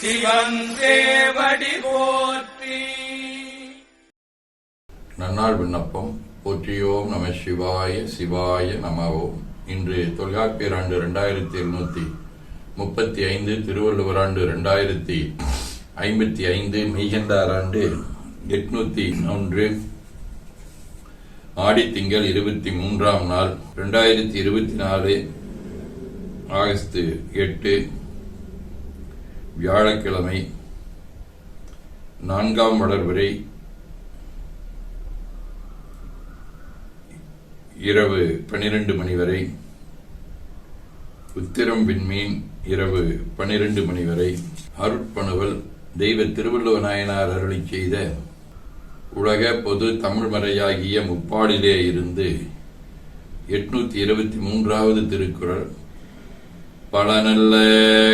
சிவன் போற்றி. நன்னாள் விண்ணப்பம். போற்றியோம் நம சிவாய சிவாய நமவோம் இன்று தொல்காப்பியர் ஆண்டு இரண்டாயிரத்தி எழுநூத்தி முப்பத்தி ஐந்து திருவள்ளுவர் ஆண்டு இரண்டாயிரத்தி ஐம்பத்தி ஐந்து மெய்கண்டார் ஆண்டு எட்நூத்தி ஒன்று. ஆடித்திங்கள் இருபத்தி மூன்றாம் நாள் இரண்டாயிரத்தி இருபத்தி நாலு ஆகஸ்ட் எட்டு. வியாழக்கிழமை நான்காம் வளர்வரை இரவு பனிரெண்டு மணி வரை உத்திரம் விண்மீன் இரவு பன்னிரண்டு மணி வரை அருட்பணுவல் தெய்வ திருவள்ளுவ நாயனார் அருளி செய்த உலக பொது தமிழ் மறையாகிய முப்பாடிலே இருந்து எட்நூத்தி இருபத்தி மூன்றாவது திருக்குறள் பல நல்ல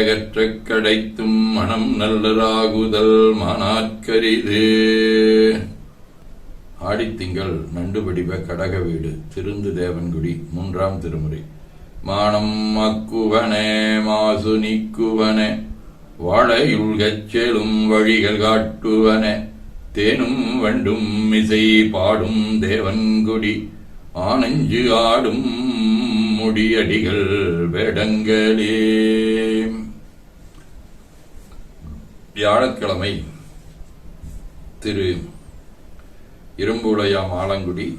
கற்றக் கடைத்தும் மனம் நல்லராகுதல் மானாட்கரிது ஆடித்திங்கள் நண்டுபடிவ கடக வீடு திருந்து தேவன்குடி மூன்றாம் திருமுறை. மானம் அக்குவனே மாசு நீக்குவனே வாழையுள்கச் செலும் வழிகள் காட்டுவன தேனும் வண்டும் இசை பாடும் தேவன்குடி ஆனஞ்சு ஆடும் முடியடிகள் வேடங்களே. வியாழக்கிழமை திரு இரும்புடையாம் ஆலங்குடி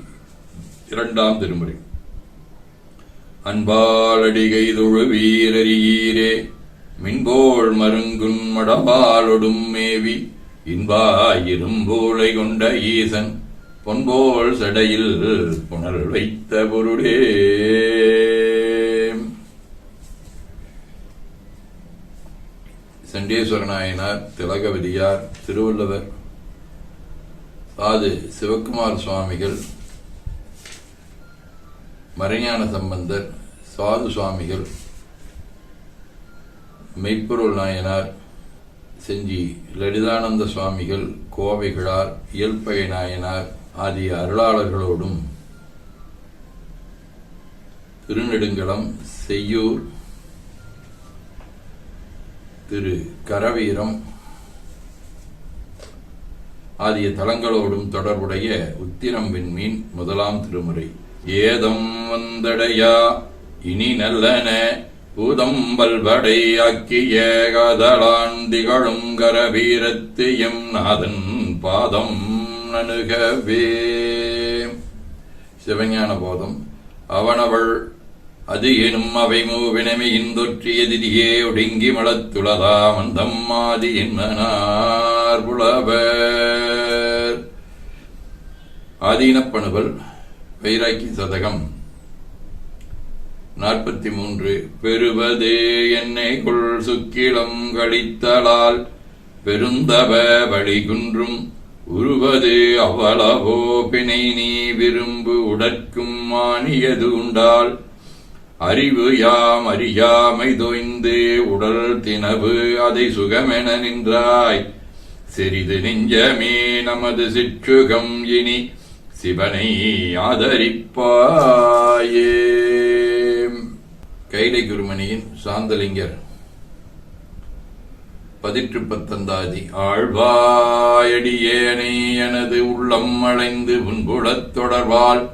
இரண்டாம் திருமுறை. அன்பாலடிகை தொழு மின்போல் மருங்குன் மடபாலொடும் மேவி இன்பாயிரும்பூளை கொண்ட ஈசன் பொன்போல் சடையில் புனல் வைத்த பொருளே. சண்டேஸ்வர நாயனார் திலகவதியார் திருவள்ளுவர் சாது சிவக்குமார் சுவாமிகள் மறைஞான சம்பந்தர் சாது சுவாமிகள் மெய்ப்பொருள் நாயனார் செஞ்சி லலிதானந்த சுவாமிகள் கோவைகளார் இயல்பகை நாயனார் ஆகிய அருளாளர்களோடும் திருநெடுங்கலம் செய்யூர் திரு கரவீரம் ஆகிய தலங்களோடும் தொடர்புடைய உத்திரம் விண்மீன் முதலாம் திருமுறை. ஏதம் வந்தடையா இனி நல்லன பூதம் பல்வடை ஆக்கிய திகழும் கரவீரத்து எம் நாதன் பாதம் நணுகவே. சிவஞான போதம். அவனவள் அது எனும் அவை மூவினமை தொற்றிய திதியே ஒடுங்கி மலத்துளதாம் அந்தம்மாதி என்மனார் புலவர். ஆதீனப்பணுவல் வைராக்கி சதகம். நாற்பத்தி மூன்று பெறுவது என்னை கொள் சுக்கிலம் கழித்தலால் பெருந்தவ வழிகுன்றும் உருவது அவ்வளவோ பிணை நீ விரும்பு உடற்கும் மானியது உண்டால் அறிவு யாம் அறியாமை தொய்ந்து உடல் தினவு அதை சுகமென நின்றாய். சிறிது நெஞ்சமே நமது சிற்றுகம் இனி சிவனை ஆதரிப்பாயே. கைலை குருமணியின் சாந்தலிங்கர் பதிற்று பத்தந்தாதி ஆழ்வாயடியேனை எனது உள்ளம் அழைந்து உன்புடத் தொடர்வால்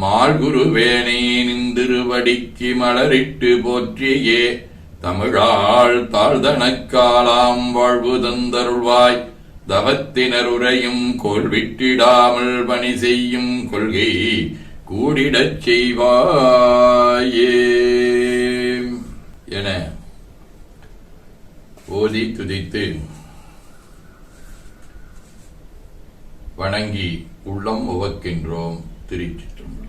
மால்குருவேனை நின்றிருவடிக்கு மலரிட்டு போற்றியே. தமிழாள் தாழ்தனக்காலாம் வாழ்வு தந்தருள்வாய். தவத்தினர் உரையும் கோல் விட்டிடாமல் பணி செய்யும் கொள்கை கூடிடச் செய்வாயே. என ஓதி துதித்து வணங்கி உள்ளம் உவக்கின்றோம் திருச்சிற்றம்பலம்.